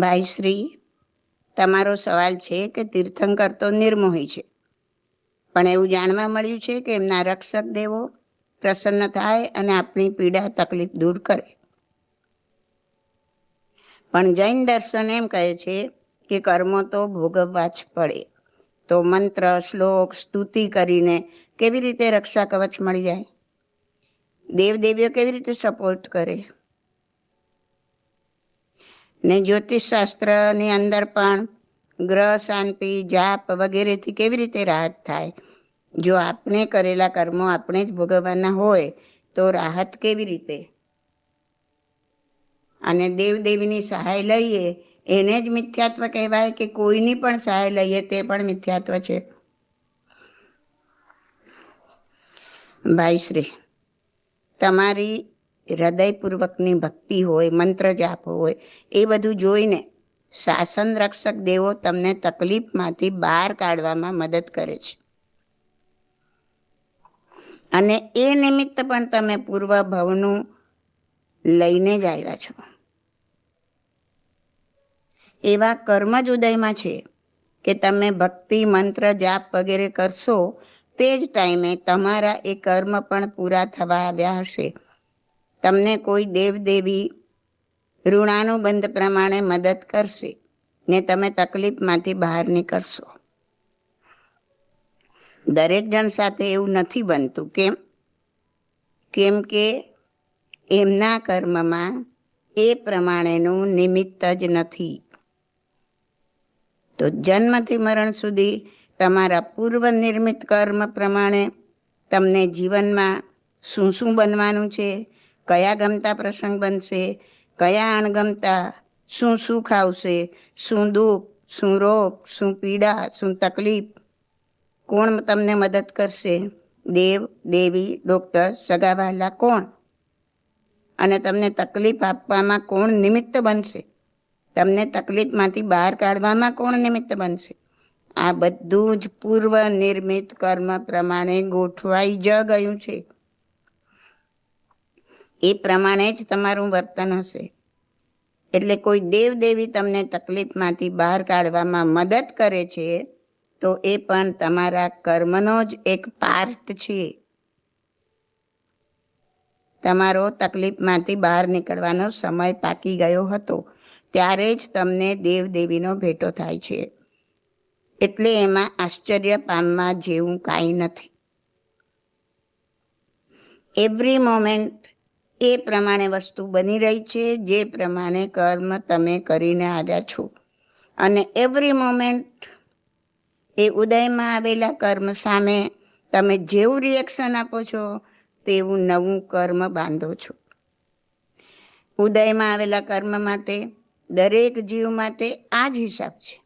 ભાઈ શ્રી, તમારો સવાલ છે કે તીર્થંકર તો નિર્મોહી છે. પણ એવું જાણવા મળ્યું છે કે એમના રક્ષક દેવો પ્રસન્ન થાય અને આપણી પીડા તકલીફ દૂર કરે. પણ જૈન દર્શન એમ કહે છે કે કર્મો તો ભોગવવા જ પડે. તો મંત્ર, શ્લોક, સ્તુતિ કરીને કેવી રીતે રક્ષા કવચ મળી જાય? દેવદેવીઓ કેવી રીતે સપોર્ટ કરે? ને જ્યોતિષ શાસ્ત્રની અંદર પણ ગ્રહ શાંતિ, જાપ વગેરેથી કેવી રીતે રાહત થાય? જો આપણે કરેલા કર્મો આપણે જ ભોગવવાના હોય, તો રાહત કેવી રીતે? અને દેવદેવીની સહાય લઈએ, એને જ મિથ્યાત્વ કહેવાય કે કોઈની પણ સહાય લઈએ તે પણ મિથ્યાત્વ છે? ભાઈ શ્રી, તમારી હૃદયપૂર્વકની ભક્તિ હોય, મંત્ર જાપ હોય, એ બધું જોઈને શાસન રક્ષક દેવો તમને તકલીફમાંથી બહાર કાઢવામાં મદદ કરે છે. અને એ નિમિત્ત પણ તમે પૂર્વ ભવનું લઈને જ આવ્યા છો. એવા કર્મ જ ઉદયમાં છે કે તમે ભક્તિ, મંત્ર, જાપ વગેરે કરશો, તે જ ટાઈમે તમારા એ કર્મ પણ પૂરા થવા આવ્યા હશે. તમને કોઈ દેવદેવી ઋણાનુબંધ પ્રમાણે મદદ કરશે ને તમે તકલીફમાંથી બહાર નીકળશો. દરેક જણ સાથે એવું નથી બનતું, કેમ? કેમ કે એમના કર્મમાં એ પ્રમાણેનું નિમિત્ત જ નથી. તો જન્મથી મરણ સુધી તમારા પૂર્વ નિર્મિત કર્મ પ્રમાણે તમને જીવનમાં શું શું બનવાનું છે? કયા ગમતા પ્રસંગ બનશે? કયા અણગમતા શું સુખ આવશે? શું દુઃખ? શું રોગ? શું પીડા? શું તકલીફ? કોણ તમને મદદ કરશે? દેવ, દેવી, ડોક્ટર, સગાવાલા કોણ? અને તમને તકલીફ આપવામાં કોણ નિમિત્ત બનશે? તમને તકલીફમાંથી બહાર કાઢવામાં કોણ નિમિત્ત બનશે? આ બધું જ પૂર્વ નિર્મિત કર્મ પ્રમાણે ગોઠવાઈ જ ગયું છે. એ પ્રમાણે જ તમારું વર્તન હશે. એટલે કોઈ દેવ દેવી તમને તકલીફમાંથી બહાર કાઢવામાં મદદ કરે છે, તો એ પણ તમારા કર્મનો જ એક પાર્ટ છે. તમારો તકલીફમાંથી બહાર નીકળવાનો સમય પાકી ગયો હતો, ત્યારે જ તમને દેવ દેવીનો ભેટો થાય છે. એટલે એમાં આશ્ચર્ય પામવા જેવું કાંઈ નથી. એવરી મોમેન્ટ એ પ્રમાણે વસ્તુ બની રહી છે, જે પ્રમાણે કર્મ તમે કરીને આવ્યા છો. અને એવરી મોમેન્ટ એ ઉદયમાં આવેલા કર્મ સામે તમે જેવું રિએક્શન આપો છો, તેવું નવું કર્મ બાંધો છો. ઉદયમાં આવેલા કર્મ માટે, દરેક જીવ માટે આ જ હિસાબ છે.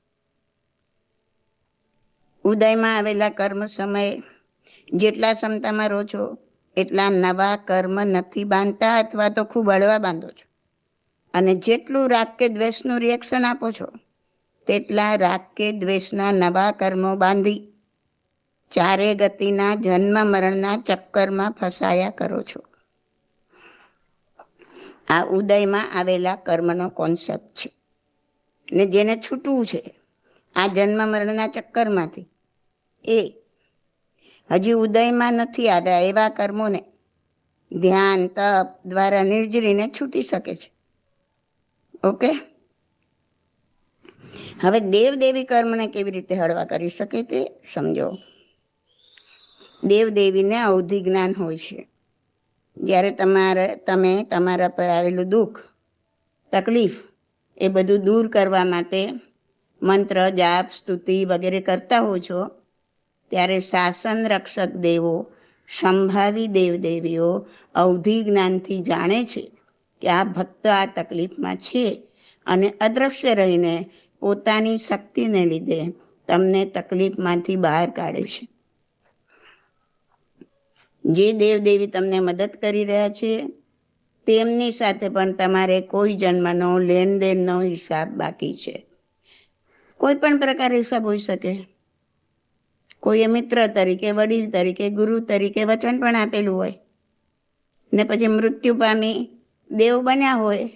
ઉદયમાં આવેલા કર્મ સમયે જેટલા ક્ષમતામાં રહો છો એટલા નવા કર્મ નથી બાંધતા અથવા તો ખૂબ હળવા બાંધો છો. અને જેટલું રાગ કે દ્વેષનું રિએક્શન આપો છો, તેટલા રાગ કે દ્વેષના નવા કર્મો બાંધી ચારે ગતિના જન્મ મરણના ચક્કરમાં ફસાયા કરો છો. આ ઉદયમાં આવેલા કર્મનો કોન્સેપ્ટ છે. ને જેને છૂટવું છે, આ જન્મ મરણના ચક્કરમાંથી એ હજી ઉદયમાં નથી આવ્યા, એવા કર્મોને ધ્યાન, તપ દ્વારા નિર્જરીને છૂટી શકે છે. ઓકે? હવે દેવ દેવી કર્મને કેવી રીતે હળવા કરી શકે તે સમજો. દેવ દેવીને અવધિ જ્ઞાન હોય છે. જ્યારે તમારે, તમે તમારા પર આવેલું દુઃખ, તકલીફ, એ બધું દૂર કરવા માટે મંત્ર, જાપ, સ્તુતિ વગેરે કરતા હો છો ત્યારે શાસન રક્ષક દેવો, સંભાવી દેવદેવીઓ અવધિ જ્ઞાનથી જાણે છે કે આ ભક્ત આ તકલીફમાં છે અને અદ્રશ્ય રહીને પોતાની શક્તિને લીધે તમને તકલીફમાંથી બહાર કાઢે છે. જે દેવદેવી તમને મદદ કરી રહ્યા છે, તેમની સાથે પણ તમારે કોઈ જન્મનો, લેનદેનનો હિસાબ બાકી છે. કોઈ પણ પ્રકાર હિસાબ હોઈ શકે. કોઈએ મિત્ર તરીકે, વડીલ તરીકે, ગુરુ તરીકે વચન પણ આપેલું હોય. ને પછી મૃત્યુ પામી દેવ બન્યા હોય,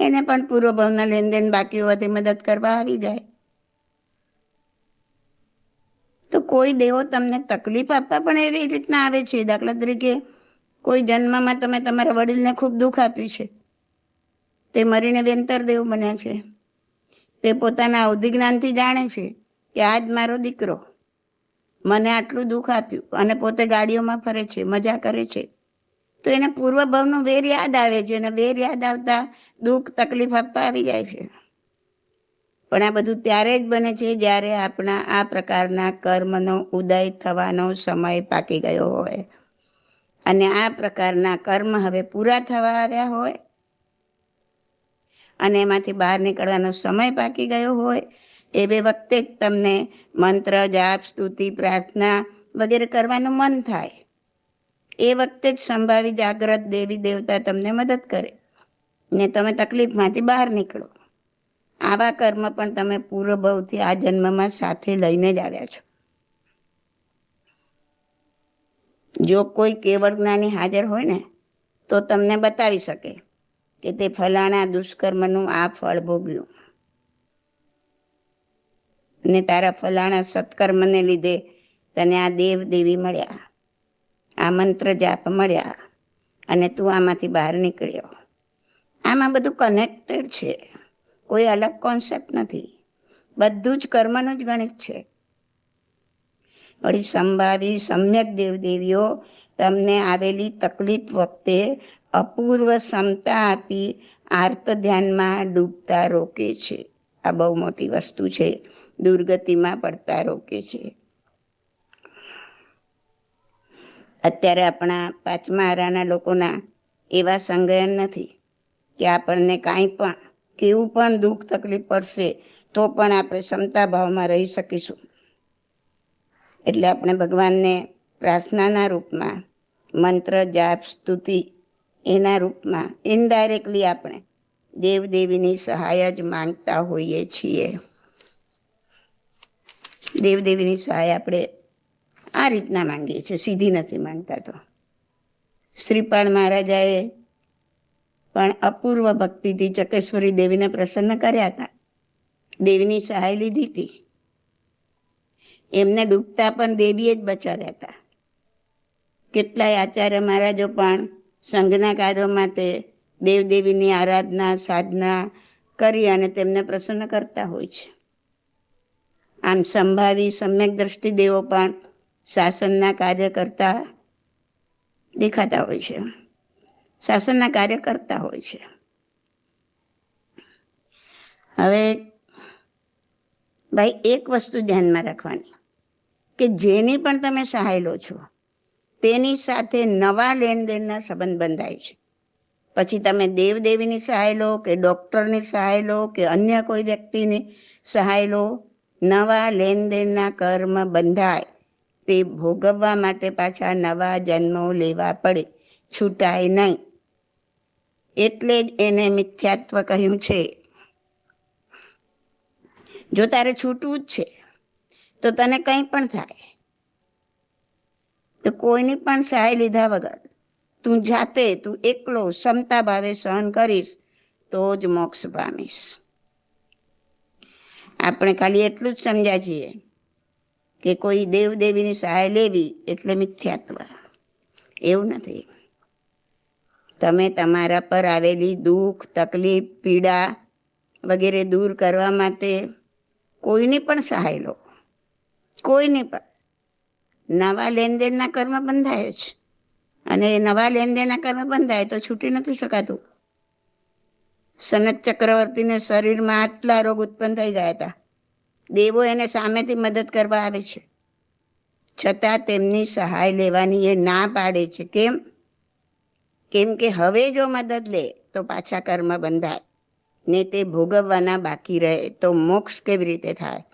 એને પણ પૂર્વ ભાવના લેનદેન બાકી હોવાથી મદદ કરવા આવી જાય. તો કોઈ દેવો તમને તકલીફ આપવા પણ એવી રીતના આવે છે? દાખલા તરીકે કોઈ જન્મમાં તમે તમારા વડીલને ખૂબ દુઃખ આપ્યું છે. તે મરીને વેંતર દેવ બન્યા છે. તે પોતાના અવધિ જ્ઞાનથી જાણે છે. કે આજ મારો દીકરો મને આટલું દુઃખ આપ્યું અને પોતે ગાડીઓમાં ફરે છે, મજા કરે છે. તો એને પૂર્વ ભાવનું વેર યાદ આવે છે અને વેર યાદ આવતા દુઃખ, તકલીફ આપવા આવી જાય છે. પણ આ બધું ત્યારે જ બને છે જ્યારે આપણા આ પ્રકારના કર્મનો ઉદય થવાનો સમય પાકી ગયો હોય. અને આ પ્રકારના કર્મ હવે પૂરા થવા આવ્યા હોય. અને એમાંથી બહાર નીકળવાનો સમય પાકી ગયો હોય એવે વખતે જ તમને મંત્ર, જાપ, સ્તુતિ, પ્રાર્થના વગેરે કરવાનું મન થાય. એ વખતે જ સંભાવી, જાગ્રત દેવી, દેવતા તમને મદદ કરે. ને તમે તકલીફમાંથી બહાર નીકળો. આવા કર્મ પણ તમે પૂર્વભવથી આ જન્મમાં સાથે લઈને જ આવ્યા છો. જો કોઈ કેવળ જ્ઞાની હાજર હોય ને, તો તમને બતાવી શકે કે તે ફલાણા દુષ્કર્મનું આ ફળ ભોગ્યું. ને તારા ફલાણા સત્કર્મને લીધે તને આ દેવ દેવી મળ્યા. આ મંત્ર જાપ મળ્યા અને તું આમાંથી બહાર નીકળ્યો. આમાં બધું કનેક્ટેડ છે. કોઈ અલગ કોન્સેપ્ટ નથી. બધું જ કર્મનું જ ગણિત છે. વળી સંભાવી, સમ્યક દેવદેવીઓ તમને આવેલી તકલીફ વખતે અપૂર્વ ક્ષમતા આપી આર્ત ધ્યાનમાં ડૂબતા રોકે છે. આ બહુ મોટી વસ્તુ છે. દુર્ગતિમાં પડતા રોકે છે. અત્યારે આપણા પાંચમા આરાના લોકોના એવા સંગયન નથી કે આપણને કાંઈ પણ, કેવું પણ દુઃખ તકલીફ પડશે તો પણ આપણે ક્ષમતા ભાવમાં રહી શકીશું. એટલે આપણે ભગવાનને પ્રાર્થનાના રૂપમાં મંત્ર, જાપ, સ્તુતિ એના રૂપમાં ઇનડાયરેક્ટલી આપણે દેવદેવીની સહાય જ માંગતા હોઈએ છીએ. દેવદેવીની સહાય આપણે આ રીતના માંગીએ છીએ, સીધી નથી માંગતા તો. શ્રીપાળ મહારાજાએ પણ અપૂર્વ ભક્તિથી ચકેશ્વરી દેવીને પ્રસન્ન કર્યા હતા. દેવીની સહાય લીધી હતી. એમને ડૂબતા પણ દેવીએ જ બચાવ્યા હતા. કેટલાય આચાર્ય મહારાજો પણ સંઘના કાર્યો માટે દેવદેવીની આરાધના, સાધના કરી અને તેમને પ્રસન્ન કરતા હોય છે. આમ સંભાવી સમ્યક દ્રષ્ટિ દેવો પણ શાસનના કાર્ય કરતા દેખાતા હોય છે. શાસનના કાર્ય કરતા હોય છે. હવે ભાઈ એક વસ્તુ ધ્યાનમાં રાખવાની કે જેની પણ તમે સહાય લો છો, તેની સાથે નવા લેણદેણના સંબંધ બંધાય છે. પછી તમે દેવદેવીની સહાય લો કે ડૉક્ટરની સહાય લો કે અન્ય કોઈ વ્યક્તિની સહાય લો, નવા લેનદેનના કર્મ બંધાય. તે ભોગવવા માટે પાછા નવા જન્મો લેવા પડે. છૂટાય નહીં. એટલે જ એને મિથ્યાત્વ કહ્યું છે. જો તારે છૂટવું જ છે, તો તને કંઈ પણ થાય. તો કોઈની પણ સહાય લીધા વગર તું જાતે તું એકલો ક્ષમતા ભાવે સહન કરીશ, તો જ મોક્ષ પામીશ. આપણે ખાલી એટલું જ સમજ્યા છીએ કે કોઈ દેવ દેવીની સહાય લેવી એટલે મિથ્યાત્વ. એવું નથી. તમે તમારા પર આવેલી દુઃખ, તકલીફ, પીડા વગેરે દૂર કરવા માટે કોઈની પણ સહાય લો. કોઈની પણ. નવા લેનદેનના કર્મ બંધાય છે અને નવા લેનદેનના કર્મ બંધાય તો છૂટી નથી શકાતું. સનત ચક્રવર્તીને શરીરમાં આટલા રોગ ઉત્પન્ન થઈ ગયા હતા. દેવો એને સામેથી મદદ કરવા આવે છે. છતાં તેમની સહાય લેવાની એ ના પાડે છે. કેમ? કેમ કે હવે જો મદદ લે તો પાછા કર્મ બંધાય. ને તે ભોગવવાના બાકી રહે તો મોક્ષ કેવી રીતે થાય?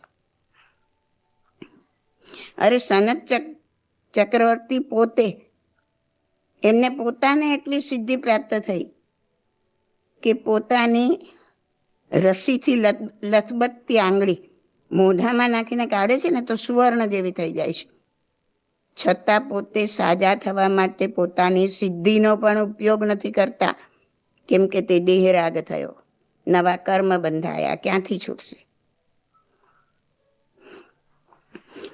અરે સનત ચક્રવર્તી પોતે એમને પોતાને એટલી સિદ્ધિ પ્રાપ્ત થઈ કે પોતાની રસીથી લથબત્તી આંગળી મોઢામાં નાખીને કાઢે છે ને તો સુવર્ણ જેવી થઈ જાય છે. છતાં પોતે સાજા થવા માટે પોતાની સિદ્ધિનો પણ ઉપયોગ નથી કરતા, કેમ કે તે દેહરાગ થયો. નવા કર્મ બંધાયા, ક્યાંથી છૂટશે?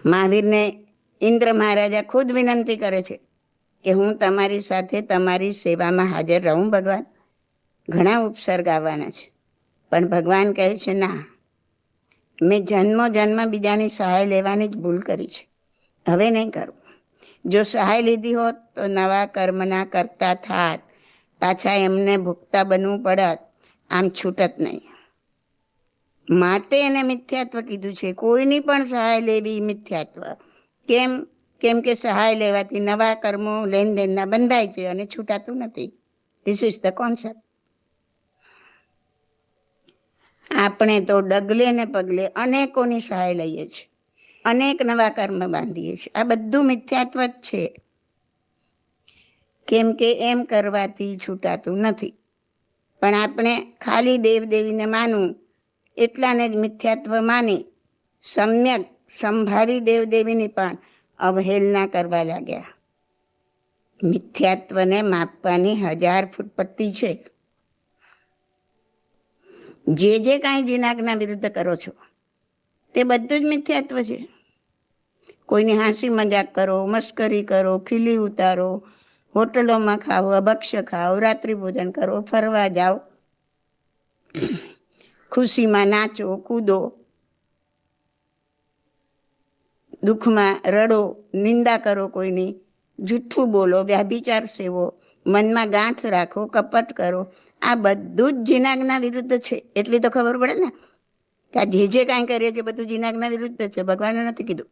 મહાવીરને ઇન્દ્ર મહારાજા ખુદ વિનંતી કરે છે કે હું તમારી સાથે તમારી સેવામાં હાજર રહું ભગવાન? ઘણા ઉપસર્ગ આવવાના છે. પણ ભગવાન કહે છે, ના, મેં જન્મો જન્મ બીજાની સહાય લેવાની જ ભૂલ કરી છે. હવે નહીં કરું. જો સહાય લીધી હોત તો નવા કર્મના કરતા થાત. પાછા એમને ભૂખતા બનવું પડત. આમ છૂટત નહીં. માટે એને મિથ્યાત્વ કીધું છે. કોઈની પણ સહાય લેવી મિથ્યાત્વ. કેમ? કેમ કે સહાય લેવાથી નવા કર્મો, લેનદેનના બંધાય છે અને છૂટાતું નથી. ધીસ ઇઝ ધ કોન્સેપ્ટ આપણે તો ડગલે ને પગલે અનેકોની સહાય લઈએ છીએ. અનેક નવા કર્મ બાંધીએ છીએ. આ બધું મિથ્યાત્વ જ છે. કેમ કે એમ કરવાથી છૂટાતું નથી. પણ આપણે ખાલી દેવ દેવીને માનવું, એટલાને જ મિથ્યાત્વ માની, સમ્યક, સંભાળી દેવ દેવીની પણ અવહેલના કરવા લાગ્યા. મિથ્યાત્વને માપવાની હજાર ફૂટ પટ્ટી છે. જે જે કાંઈ જીનાગના વિરુદ્ધ કરો છો, તે બધું જ મિથ્યાત્વ છે. કોઈની હાંસી મજાક કરો મસ્કરી કરો, ખીલી ઉતારો, હોટલોમાં ખાઓ અભક્ષ્ય ખાઓ, રાત્રિ ભોજન કરો, ફરવા જાઓ. ખુશીમાં નાચો, કૂદો દુઃખમાં રડો, નિંદા કરો કોઈની જૂઠું બોલો, વ્યાભિચાર સેવો, મનમાં ગાંઠ રાખો, કપટ કરો. આ બધું જ જીનાગના વિરુદ્ધ છે. એટલી તો ખબર પડે ને? કે આ જે જે કાંઈ કરીએ છીએ બધું જીનાગના વિરુદ્ધ છે. ભગવાને નથી કીધું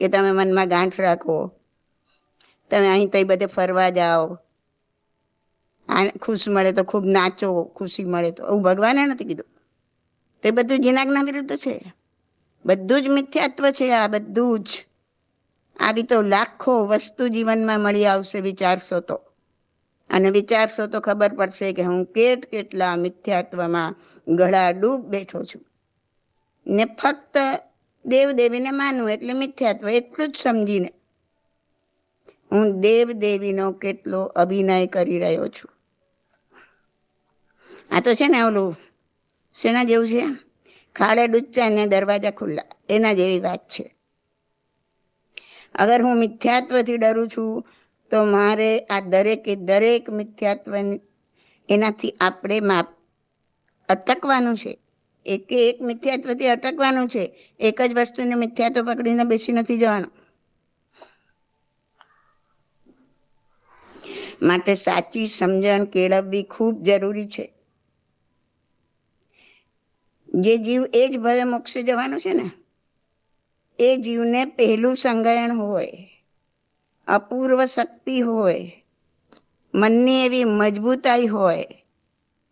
કે તમે મનમાં ગાંઠ રાખો. તમે અહીં તઈ બધે ફરવા જાઓ. આ ખુશ મળે તો ખૂબ નાચો, ખુશી મળે તો. એવું ભગવાને નથી કીધું. તે બધું જીનાગના વિરુદ્ધ છે. બધું જ મિથ્યાત્વ છે આ બધું જ. આવી તો લાખો વસ્તુ જીવનમાં મળી આવશે વિચારશો તો. અને વિચારશો તો ખબર પડશે કે હું કેટ કેટલા મિથ્યાત્વમાં ગળા ડૂબ બેઠો છું. ને ફક્ત દેવ દેવીને માનવું એટલે મિથ્યાત્વ એટલું જ સમજીને. હું દેવ દેવીનો કેટલો અભિનય કરી રહ્યો છું. આ તો છે ને ઓલું શેના જેવું છે ખાડે ડૂચા અને દરવાજા ખુલ્લા. એના જેવી વાત છે. અગર હું મિથ્યાત્વથી ડરું છું, તો મારે આ દરેકે દરેક મિથ્યાત્વ એનાથી આપણે માપ અટકવાનું છે. એકે એક મિથ્યાત્વથી અટકવાનું છે. એક જ વસ્તુને મિથ્યાત્વ પકડીને બેસી નથી જવાનું. માટે સાચી સમજણ કેળવવી ખૂબ જરૂરી છે. જે જીવ એ જ ભલે મોક્ષે જવાનું છે ને, એ જીવને પહેલું સંગયણ હોય, અપૂર્વ શક્તિ હોય, મનની એવી મજબૂતાઈ હોય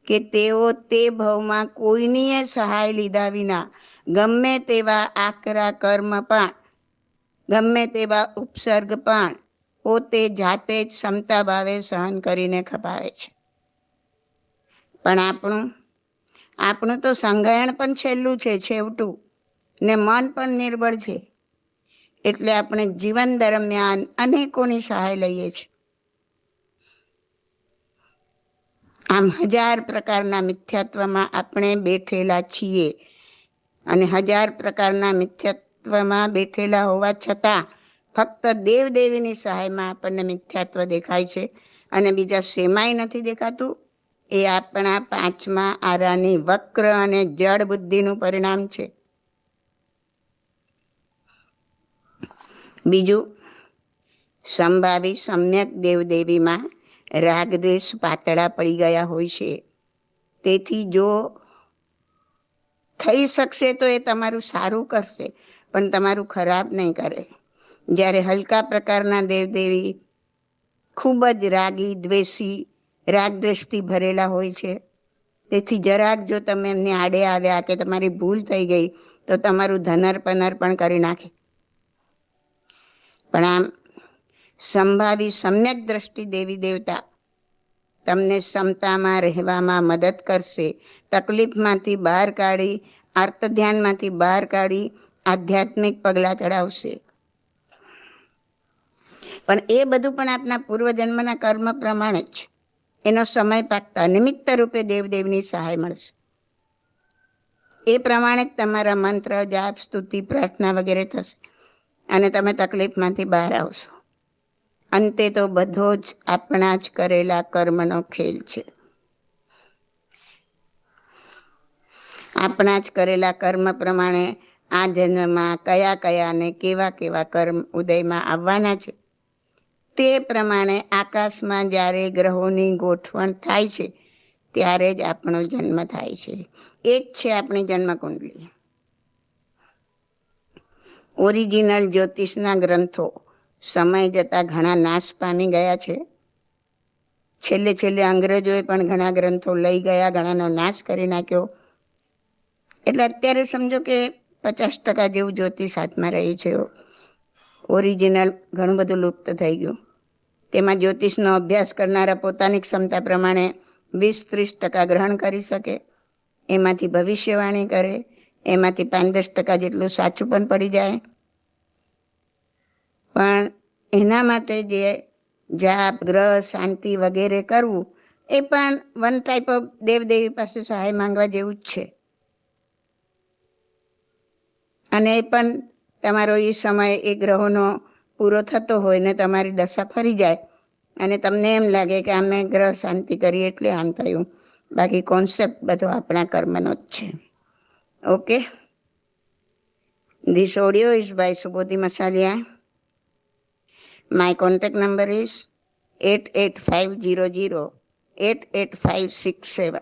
કે તેઓ તે ભવમાં કોઈનીએ સહાય લીધા વિના ગમે તેવા આકરા કર્મ પણ, ગમે તેવા ઉપસર્ગ પણ પોતે જાતે જ ક્ષમતા ભાવે સહન કરીને ખપાવે છે. પણ આપણું આપણું તો સંગ્રહણ પણ છેલ્લું છે, છેવટું. ને મન પણ નિર્બળ છે. એટલે આપણે જીવન દરમિયાન અનેકોની સહાય લઈએ છીએ. આમ હજાર પ્રકારના મિથ્યાત્વમાં આપણે બેઠેલા છીએ. અને હજાર પ્રકારના મિથ્યાત્વમાં બેઠેલા હોવા છતાં ફક્ત દેવદેવીની સહાયમાં આપણને મિથ્યાત્વ દેખાય છે. અને બીજા સેમાય નથી દેખાતું. એ આપણા પાંચમા આરાની વક્ર અને જળ બુદ્ધિનું પરિણામ છે. બીજું, સંભાવી સમ્યક દેવદેવીમાં રાગ દ્વેષ પાતળા પડી ગયા હોય છે. તેથી જો થઈ શકશે તો એ તમારું સારું કરશે, પણ તમારું ખરાબ નહીં કરે. જ્યારે હલકા પ્રકારના દેવદેવી ખૂબ જ રાગી, દ્વેષી રાગ દ્વેષથી ભરેલા હોય છે. તેથી જરાક જો તમે એમને આડે આવ્યા કે તમારી ભૂલ થઈ ગઈ, તો તમારું ધનર પણ કરી નાખે. પણ આમ સંભાવી સમ્યક દ્રષ્ટિ દેવી દેવતા તમને ક્ષમતામાં રહેવામાં મદદ કરશે. તકલીફમાંથી બહાર કાઢી આર્ત ધ્યાનમાંથી બહાર કાઢી આધ્યાત્મિક પગલાં ચડાવશે. પણ એ બધું પણ આપના પૂર્વજન્મના કર્મ પ્રમાણે જ. એનો સમય પાકતા નિમિત્ત રૂપે દેવદેવની સહાય મળશે. એ પ્રમાણે જ તમારા મંત્ર, જાપ, સ્તુતિ, પ્રાર્થના વગેરે થશે અને તમે તકલીફમાંથી બહાર આવશો. અંતે તો બધો જ આપણા જ કરેલા કર્મનો ખેલ છે. આપણા જ કરેલા કર્મ પ્રમાણે આ જન્મમાં કયા કયા અને કેવા કેવા કર્મ ઉદયમાં આવવાના છે તે પ્રમાણે આકાશમાં જ્યારે ગ્રહોની ગોઠવણ થાય છે, ત્યારે જ આપણો જન્મ થાય છે. એ જ છે આપણી જન્મકુંડલી. ઓરિજિનલ જ્યોતિષના ગ્રંથો સમય જતા ઘણા નાશ પામી ગયા છે. છેલ્લે છેલ્લે અંગ્રેજોએ પણ ઘણા ગ્રંથો લઈ ગયા, ઘણાનો નાશ કરી નાખ્યો. એટલે અત્યારે સમજો કે પચાસ ટકા જેવું જ્યોતિષ હાથમાં રહ્યું છે. ઓરિજિનલ ઘણું બધું લુપ્ત થઈ ગયું. તેમાં જ્યોતિષનો અભ્યાસ કરનારા પોતાની ક્ષમતા પ્રમાણે વીસ ત્રીસ ટકા ગ્રહણ કરી શકે. એમાંથી ભવિષ્યવાણી કરે. એમાંથી પાંચ દસ ટકા જેટલું સાચું પણ પડી જાય. પણ એના માટે જે જાપ, ગ્રહ, શાંતિ વગેરે કરવું, એ પણ વન ટાઈપ ઓફ દેવદેવી પાસે સહાય માંગવા જેવું જ છે. અને એ પણ તમારો એ સમય એ ગ્રહોનો પૂરો થતો હોય ને તમારી દશા ફરી જાય અને તમને એમ લાગે કે અમે ગ્રહ શાંતિ કરી એટલે આમ થયું. બાકી કોન્સેપ્ટ બધો આપણા કર્મનો જ છે. Okay? This audio is by Subodhi Masaliya my contact number is eight eight five zero zero eight eight five six seven